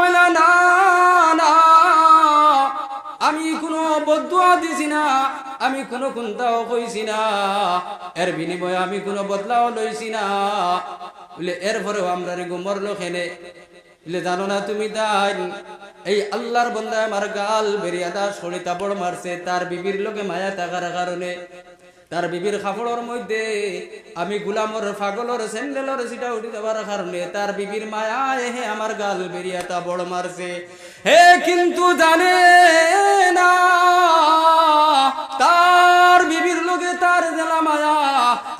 হইলা না আমি কোনো বদুয়া দিছি না, আমি কোনো কুন্তাও কইছি না। এর বিনিময়ে আমি কোনো বদলাও লইছি না। বলে, এর পরেও আমরা রে গুমর লোকেনে বলে, জানো না তুমি তাই এই আল্লাহর বন্ধা আমার গাল বেরিয়া দা সরিতা বড় মারছে, তার বিবির লোকে মায়া থাকার কারণে। তার বিবির খাফড়র মধ্যে আমি গুলামর ফাগলর স্যান্ডেলর সিটা উঠে দেওয়ার কারণে তার বিবির মায়া হে আমার গাল বেরিয়াটা বড় মারছে। হে কিন্তু জানে না, তার বিবির লোকে তার জেলা মায়া।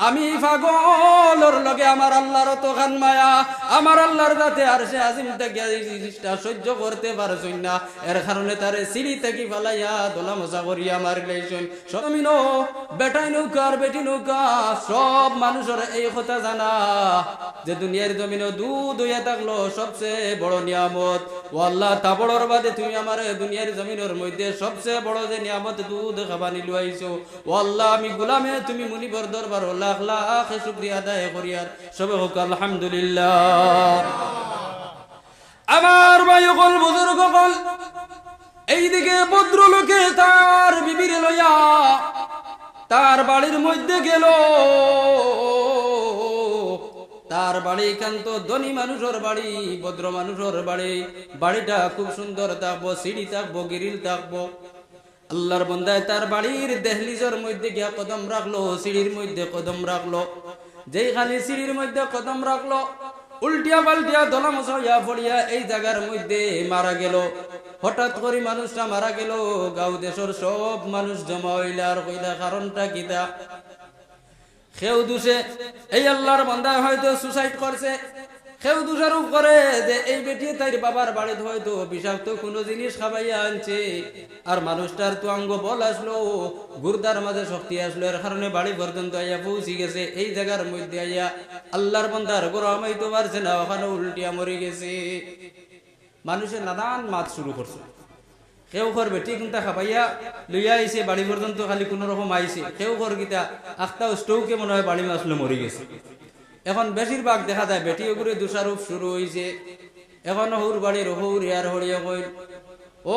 আমি ফাগলর লগে আমার আল্লাহর তো খান মায়া। আমার আল্লাহর যাতে আর সে আজিম থেকে জিনিসটা সহ্য করতে পারছই না। এর কারণে তারে সিঁড়ি থেকে ফেলাইয়া দোলা মজা করিয়া সমিন বেটাই বেটি নৌকা, সব মানুষের এই কথা জানা। যে দুনিয়ার জমিনে দুধ হইয়া থাকল সবচেয়ে বড় নিয়ামত। ও আল্লাহ তা বড়র বাদে তুমি আমার দুনিয়ার জমিনের মধ্যে সবচেয়ে বড় যে নিয়ামত দুধ খাবা নিলু আইছো ও আল্লাহ আমি গুলামে, তুমি মুনিবর দরবার লাখ শুক্রিয়া আদায় করিয়ার সবে হোক, আলহামদুলিল্লাহ। আমার ভাই বুজুর্গ এইদিকে তার লইয়া তার বাড়ির মধ্যে গেল। তার বাড়ি কান্ত ধনী মানুষের বাড়ি, ভদ্র মানুষের বাড়ি। বাড়িটা খুব সুন্দর থাকব, সিঁড়ি থাকব, গিরিল থাকব। আল্লাহর বন্দায় তার বাড়ির দেহলিজের মধ্যে গিয়া কদম রাখল, সিঁড়ির মধ্যে কদম রাখল। যেই খালি সিঁড়ির মধ্যে কদম রাখল, উল্টিয়া পাল্টিয়া দলা মশাইয়া পড়িয়া এই জায়গার মধ্যে মারা গেল। হঠাৎ করে মানুষটা মারা গেল, গাঁও দেশের সব মানুষ জমা হইলা আর কইলা কারণটা কিতা খেউ দুষে। এই আল্লাহর বান্দায় হয়তো সুসাইড করছে। খেউ দোষারোপ করে যে এই বেটি তাই বাবার বাড়িতে হয়তো বিষাক্ত কোনো জিনিস খাবাইয়া আনছে। আর মানুষটার তো অঙ্গ বল আসলো, গুরদার মাঝে শক্তি আসলো, এর কারণে বাড়ি পর্যন্ত আইয়া পৌঁছে গেছে। এই জায়গার মধ্যে আইয়া আল্লাহর বান্দার গরম হইতে পারছে না, ওখানে উল্টিয়া মরে গেছে। মানুষের নানান মাছ শুরু করছে। কেউ ঘর বেটি কিন্তু খাবাইয়া লইয়া আইছে, বাড়ি পর্যন্ত খালি কোনো রকম আইছে। কেউ ঘর গীতা আখটা স্টৌকে মনে হয় বাড়ি মাসলে মরে গেছে। এখন বেশিরভাগ দেখা যায় বেটি ওগুলো দোষারোপ শুরু হয়েছে এখন হৌর বাড়ির হৌর ইয়ার হরিয়া কইল, ও,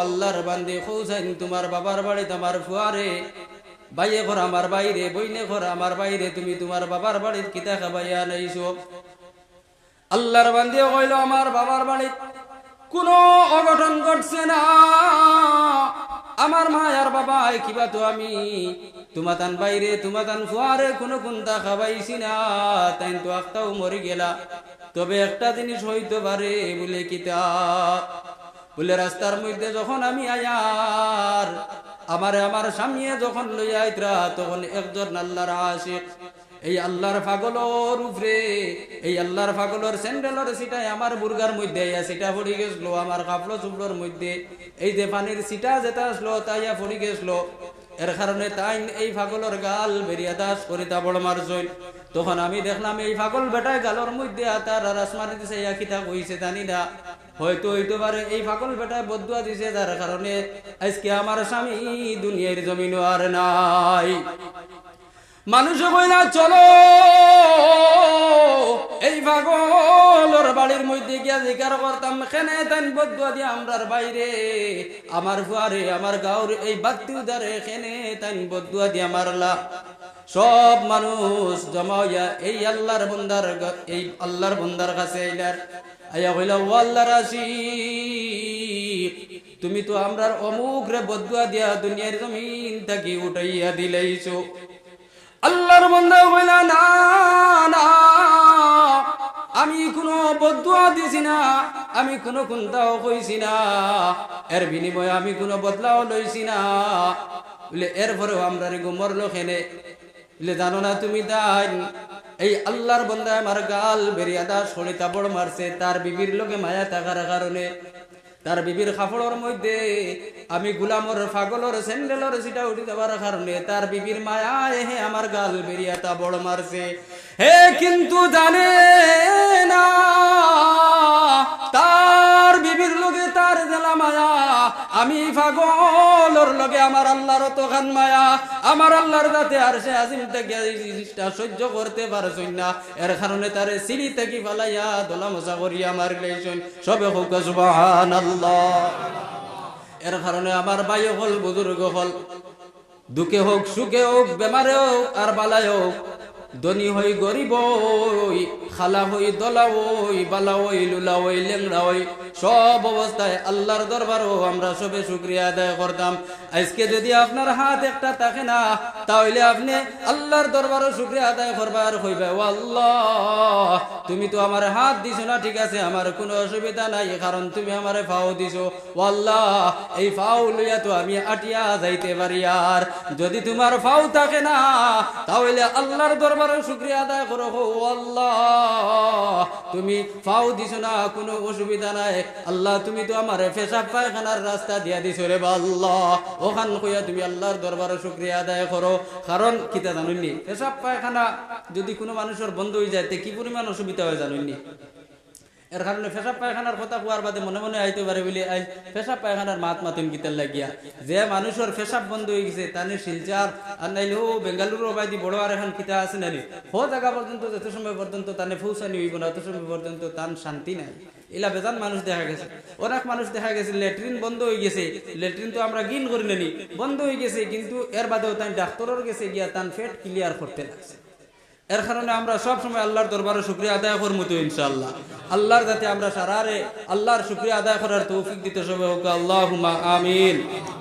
আল্লাহর বান্দি খৌসাইন তোমার বাবার বাড়ি, তোমার ফুয়ারে। বাইয়ে ঘর আমার বাইরে, বইনে ঘর আমার বাইরে, তুমি তোমার বাবার বাড়ির কিতা খাবাইয়া নাইছো? আল্লাহর বান্দিয়ে কইল, আমার বাবার বাড়িত কোনো অঘটন ঘটছে না। আমার মা বাবা কিবা তো আমি তোমাতান বাইরে, তোমাতান ফুয়ারে কোনো কুন্তা খাবাইছি না, তাই তো একটাও মরে গেলা। তবে একটা জিনিস হইতে পারে বলে কিতা। বলে রাস্তার মধ্যে যখন আমি আয়ার, আমারে আমার স্বামীয়ে যখন লইয়া আইতরা, তখন একজন আল্লাহর আশিক। এই আল্লাহর পাগলর উপরে, এই আল্লাহর পাগলর স্যান্ডেলর সিটাই আমার বুর্গার মধ্যে আইয়া সিটা পড়ি গেছিল আমার কাপড় চুপড়োর মধ্যে। এই যে পানির সিটা যেটা আসলো, তাইয়া পড়ি গেছিল এর কারণে তাই এই পাগলর গাল বেরিয়া দাস করিতা বড় মারছই তখন আমি দেখলাম এই পাগল বেটায় গালর মধ্যে তার আর মারি দিছে ইয়া থাক কইছে জানি না। হয়তো হইতে পারে এই পাগল বেটায় বদুয়া দিছে, যার কারণে আজকে আমার স্বামী দুনিয়ার জমিন আর নাই। মানুষ কইলা চলো। এই পাগলর বাড়ির মধ্যে গিয়া জিকার করতাম, খেনে তান বদুয়া দিয়া আমরার বাইরে। আমার ফুয়ারে, আমার গাঁর এই বাতি উদারে, খেনে তান বদুয়া দিয়া মারলা। সব মানুষ জমা এই আল্লাহর বন্দার এই আল্লাহর বন্দার কাছে আইলার। আইয়া কইলা, ও আল্লাহর আশিক তুমি তো আমরার অমুক রে বদুয়া দিয়া দুনিয়ার জমিন থাকি উঠাইয়া দিলেইছো। আল্লাহর বন্ধা বইলা না না, আমি কোনো বদুয়া দিছি না, আমি কোনো কুন্তাও কইছি না। এর বিনিময়ে আমি কোনো বদলাও লইছি না। বলে এর পরেও আমরা রে গুমর লোকেনে বলে, জানো না তুমি তাই এই আল্লাহর বন্ধা আমার গাল বেরিয়া দা সরিতা বড় মারছে, তার বিবির লোকে মায়া থাকার কারণে। তার বিবির খাফড়র মধ্যে আমি গুলামর ফাগলর স্যান্ডেলর সিটা উঠে দেওয়ার কারণে তার বিবির মায়া হে আমার গাল বেরিয়া তা বড় মারছে। হে কিন্তু জানে না তার বিবির লোকে তার জেলা মায়া। আমি পাগলর লগে আমার আল্লাহর তো খান মায়া। আমার আল্লাহর দাতে আর সে আজিম থেকে জিনিসটা সহ্য করতে পারছই না। এর কারণে তারে সিঁড়ি থেকে ফালাইয়া দোলা মজা করিয়া মারলেছেন সবে হোক, সুবহানাল্লাহ। এর কারণে আমার ভাই হল, বুজুর্গ হল। দুঃখে হোক, সুখে হোক, বেমারে হোক, আর বালায় হোক ধনী হই গরিব হই খালা হই দলা হই বালা হই লুলা হই লেংড়া হই। সব অবস্থায় আল্লাহর দরবারও আমরা সবে শুক্রিয়া আদায় করতাম। আজকে যদি আপনার হাত একটা থাকে না, তাহলে আপনি আল্লাহর দরবারও শুক্রিয়া আদায় করবার হইবে। ও আল্লাহ তুমি তো আমার হাত দিছো না, ঠিক আছে, আমার কোনো অসুবিধা নাই, কারণ তুমি আমার ফাও দিছো। ও আল্লাহ এই ফাও লইয়া তো আমি আটিয়া যাইতে পারি আর। যদি তোমার ফাও থাকে না, তাহলে আল্লাহর দরবারে শুক্রিয়া আদায় করো। হো আল্লাহ তুমি ফাও দিছো না, কোনো অসুবিধা নাই। আল্লাহ, তুমি তো আমার পেশাব পায়খানার রাস্তা দিয়া দিছো রে বা আল্লাহ ওখান কইয়া তুমি আল্লাহর দরবারে শুক্রিয়া আদায় করো। কারণ, কিতা জানুননি পেশাব পায়খানা যদি কোনো মানুষের বন্ধ হয়ে যায়, তে কি পরিমাণ অসুবিধা হয় জানুননি এর কারণে পেশাব পায়খানার কথা কোয়ার বাদে মনে মনে আইতে পারে বলে, আই, পেশাব পায়খানার মাত মাতুম গীতার লাগিয়া। যে মানুষের পেশাব বন্ধ হয়ে গেছে, তানে শিলচার, আর নাইলে ও বেঙ্গালুরু বাইদি বড় আর এখন কিতা আছে নানি? হো জায়গা পর্যন্ত, যত সময় পর্যন্ত তানে ফৌসানি হইব না, তত সময় পর্যন্ত তান শান্তি নাই। এলা বেজান মানুষ দেখা গেছে। অনেক মানুষ দেখা গেছে ল্যাট্রিন বন্ধ হয়ে গেছে। ল্যাট্রিন তো আমরা গিন করি নানি বন্ধ হয়ে গেছে, কিন্তু এর বাদেও তাই ডাক্তারের গেছে গিয়া তান ফেট ক্লিয়ার করতে লাগছে। এর কারণে আমরা সব সময় আল্লাহর দরবারে শুক্রিয়া আদায় করব তো ইনশাআল্লাহ। আল্লাহর যাতে আমরা সারারে আল্লাহর শুক্রিয়া আদায় করার তৌফিক দিতে সবে হোক আল্লাহ আমিন।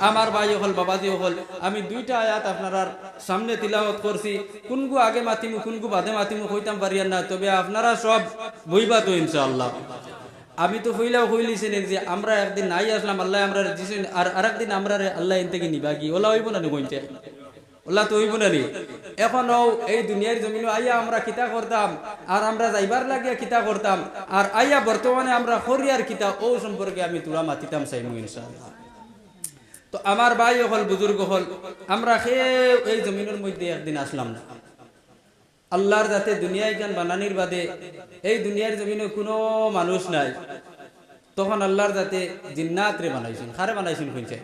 আমার ভাই হল, বাবাজি হল, আমি দুইটা আয়াত আপনার সামনে তিলাওয়াত করছি। কোনগু আগে মাতিমু, কোনগু বাদে মাতিমু, কইতাম পারিয়ার না, তবে আপনারা সব বইবা তো ইনশাআল্লাহ। আমি তো হইলাও হইলিছেন যে আমরা একদিন নাই আসলাম, আল্লাহ আমরা দিছেন, আর আরেকদিন আমরা আল্লাহ এন থেকে নিবা কি? ওলা হইব না কইতে ওলা তো হইব না নি এখন এই দুনিয়ার জমিন আইয়া আমরা কিতা করতাম, আর আমরা যাইবার লাগিয়া কিতা করতাম, আর আইয়া বর্তমানে আমরা হরিয়ার কিতা, ও সম্পর্কে আমি তুলা মাতিতাম চাইমু ইনশাআল্লাহ। তো আমার ভাই হল, বুজুর্গ হল, আমরা সে এই জমিনের মধ্যে একদিন আসলাম না। আল্লাহর যাতে দুনিয়ায় জ্ঞান বানানির বাদে এই দুনিয়ার জমিনে কোনো মানুষ নাই। তখন আল্লাহর যাতে জিন্নাত রে বানাইছেন। খারে বানাইছেন কইছে?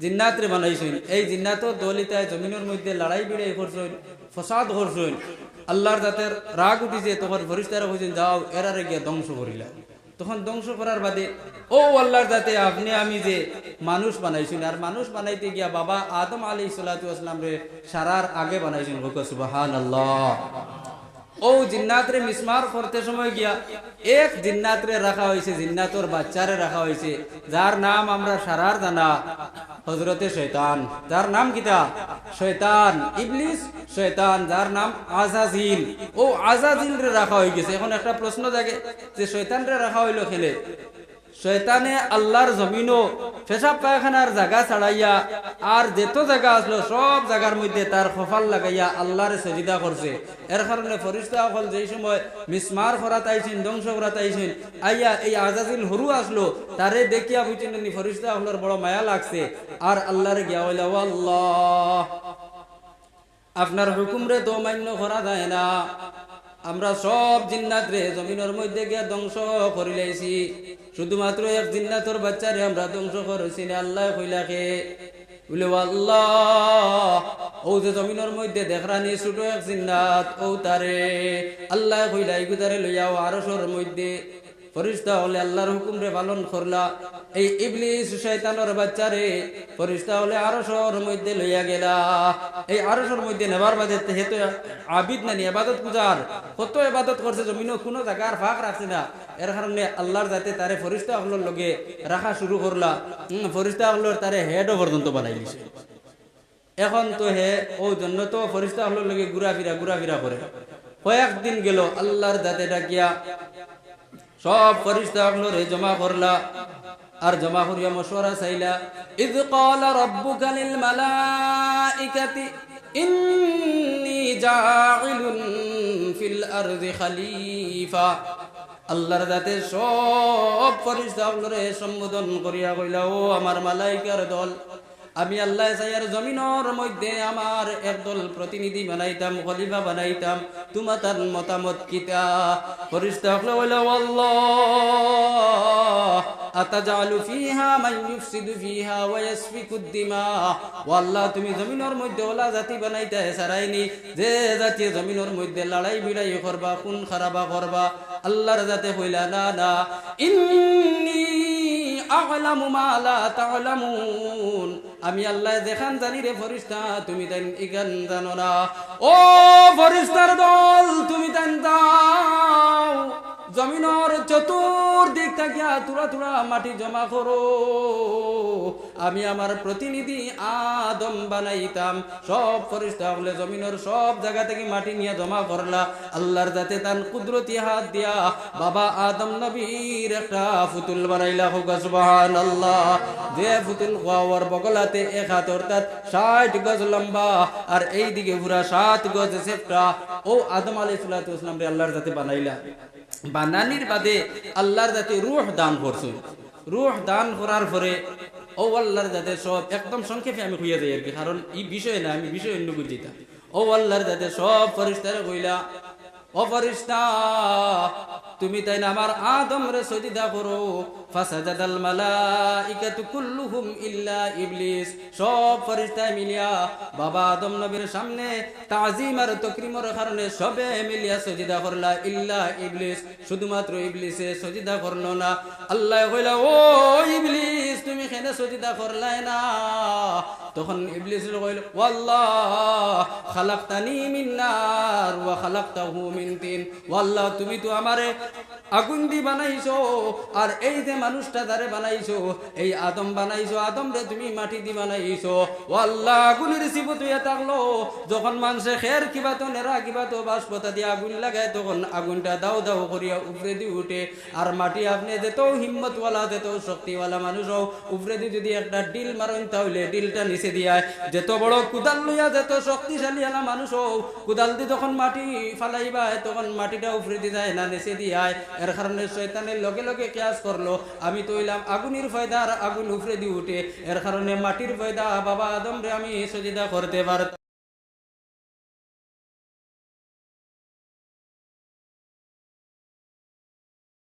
জিন্নাত রে বানাইছেন। এই জিন্নাত দলিতায় জমিনের মধ্যে লড়াই বিড়াই করছেন, ফসাদ করছেন। আল্লাহর যাতে রাগ উঠিছে, তখন ফরিস্তারা কইছেন যাও, এরারে গিয়া ধ্বংস করিলা। তখন ধ্বংস করার বাদে, ও আল্লাহর যাতে আপনি, আমি যে মানুষ বানাইছেন, আর মানুষ বানাইতে গিয়া বাবা আদম আলী সালাতাম রে সারার আগে বানাইছেন। সুবাহান আল্লাহ ও জিন্নাতরে মিসমার করতে সময় গিয়া এক জিন্নাতরে রাখা হয়েছে জিন্নাতর বাচ্চারে রাখা হয়েছে যার নাম আমরা সারার জানা। হজরতে শৈতান যার নাম কিতা শৈতান ইবলিস শৈতান যার নাম আজাজিল। ও আজাজিল রে রাখা হয়ে গেছে। এখন একটা প্রশ্ন জাগে যে শৈতান রে রাখা হইল খেলে শৈতানে আল্লাহর জমিনও পেশাব পায়খানার জায়গা ছাড়াইয়া আর যেত জায়গা আসলো, সব জায়গার মধ্যে তার কপাল লাগাইয়া আল্লাহর সজিদা করছে। এর কারণে ফরিস্তা যেই সময় মিসমার করাত আইছেন, ধ্বংস করাত আইছেন, আইয়া এই আজাজিল হরু আসলো, তারে দেখিয়া বুঝছেন ফরিস্তা সকলের বড় মায়া লাগছে। আর আল্লাহরে গিয়া হইলা, আল্লাহ, আপনার হুকুমরে তো মান্য করা যায় না। আমরা সব জিন্নাত রে জমিনের মধ্যে গিয়ে ধ্বংস করিলাইছি। শুধুমাত্র এক জিন্নাতর বাচ্চারে আমরা ধ্বংস করেছি না আল্লাহ কইলাকে বলে, আল্লাহ, ও যে জমিনের মধ্যে দেখরানি ছোট এক জিন্নাত, ও তারে, আল্লাহ কইলাই গুদারে লইয়াও আরশর মধ্যে। ফরিস্তা হলে আল্লাহর হুকুম রে পালন করলা। এই ইবলিস শয়তানের বাচ্চারে ফরিস্তা হলে মধ্যে লইয়া গেলা। এই মধ্যে নেবার হেতু আবিদ নানি এবাদত পূজার কত এবাদত করছে জমিন কোনো জায়গার ফাঁক রাখছে না। এর কারণে আল্লাহর যাতে তারে ফরিস্তা হলোর লগে রাখা শুরু করলা। ফরিস্তা হলোর তারে পর্যন্ত বানাই দিছে। এখন তো হে, ও জন্য তো ফরিস্তা হলোর লগে করে। কয়েকদিন গেল আল্লাহর যাতে ডাকিয়া সব ফরিস্তা রে জমা করলা। আর জমা করিয়া মশওয়ারা চাইলা, ইদ ক্বালা রাব্বুকা লিল মালাইকাতি ইন্নী জাইলুন ফিল আরদি খলিফা। আল্লাহর যাতে সব ফরিস্তা রে সম্বোধন করিয়া কইলা, ও আমার মালাইকার দল আমি আল্লাহ সাইয়ার জমিনের মধ্যে আমার একদল প্রতিনিধি বানাইতাম, খলিফা বানাইতাম। তোমার তার মতামত কিতা ফরিস্তা হলে বলে আতাজালু ফিহা মান ইউফসিদু ফিহা ওয়া ইয়াসফিকু দিমা? তুমি জমিনের মধ্যে ওলা জাতি বানাইতে সারাইনি। যে জাতি জমিনের মধ্যে লড়াই বিড়াই করবা কোন খারাবা করবা, আল্লাহর জাতে হইলা না না। ইন্নী আমি আল্লাহ দেখান জানি রে ফরিস্তা, তুমি তাই ইগান জানো না। ও ফরিস্তার দল, তুমি তাই দাও। জমিনের চতুর্দিক থাকিয়া তুরা তুরা মাটি জমা করো। আমি আমার প্রতিনিধি আদম বানাইতাম। সব ফরিস্তা বলে জমিনের সব জায়গা থেকে মাটি নিয়ে জমা করলা। আল্লাহর যাতে তান কুদরতি হাত দিয়া বাবা আদম নবীর একটা ফুতুল বানাইলা হোক সুবহান আল্লাহ যে ফুতুল খাওয়ার বগলাতে এক হাত অর্থাৎ ষাট গজ লম্বা, আর এই দিকে পুরা সাত গজ সেফটা ও আদম আলাইহিস সালাতু ওয়াসালাম রে আল্লাহর যাতে বানাইলা। বানানির বাদে আল্লাহর যাতে রুহ দান করছ। রুহ দান করার পরে, ও আল্লাহর যাতে সব একদম সংক্ষেপে আমি হইয়া যাই আর কি, কারণ এই বিষয় না, আমি বিষয় অন্য বুঝিতাম ও আল্লাহর যাতে সব ফরিস্তারে কইলা, ও ফরিস্তা তুমি তাই না আমার আদম রে সজিদা করো? ফাসাজাদাল মালাইকাতু কুল্লুহুম ইল্লা ইবলিস। সব ফেরেশতা মিলিয়া বাবা আদম নবীর সামনে তাজিম আর তকরিমর কারণে সবে মিলিয়া সজিদা করলা। ইল্লা ইবলিস, শুধুমাত্র ইবলিসে সজিদা করল না। আল্লাহ কইলা, ও ইবলিস, তুমি কেন সজিদা করলাই না? তখন ইবলিস কইল, ওয়াল্লাহ, খালাকতানি মিন নার ওয়া খালাকতাহু মিন তিন। ওয়াল্লাহ, তুমি তো আমারে Thank you. আগুন দি বানাইছো, আর এই যে মানুষটা দ্বারে বানাইছো, এই আদম বানাইছো আদম রে তুমি মাটি দি বানাইছো। আল্লাহ আগুনের সিবত হইয়া থাকল। যখন মানুষে খের কিবা তো নেরা কিবা তো বাষ্পতা দিয়ে আগুন লাগায়, তখন আগুনটা দাও দাও করিয়া উপরে দিয়ে উঠে। আর মাটি আপনি যেত হিম্মতওয়ালা, যেত শক্তিওয়ালা মানুষ হোক উপরে দিয়ে যদি একটা ডিল মারেন, তাহলে ডিলটা নিচে দিয়ায় যেত বড় কুদাল লইয়া, যেত শক্তিশালী আলা মানুষ হোক কুদাল দিয়ে যখন মাটি ফালাইবা তখন মাটিটা উপরে দিয়ে যায় না, নিচে দিয়ায় এর কারণে শয়তানের লগে লগে কেয়াস করল। আমি তো ইলাম আগুনের ফয়দা আর আগুন উফরে দিয়ে উঠে। এর কারণে মাটির ফয়দা বাবা আদম রে আমি সজিদা করতে পারতাম।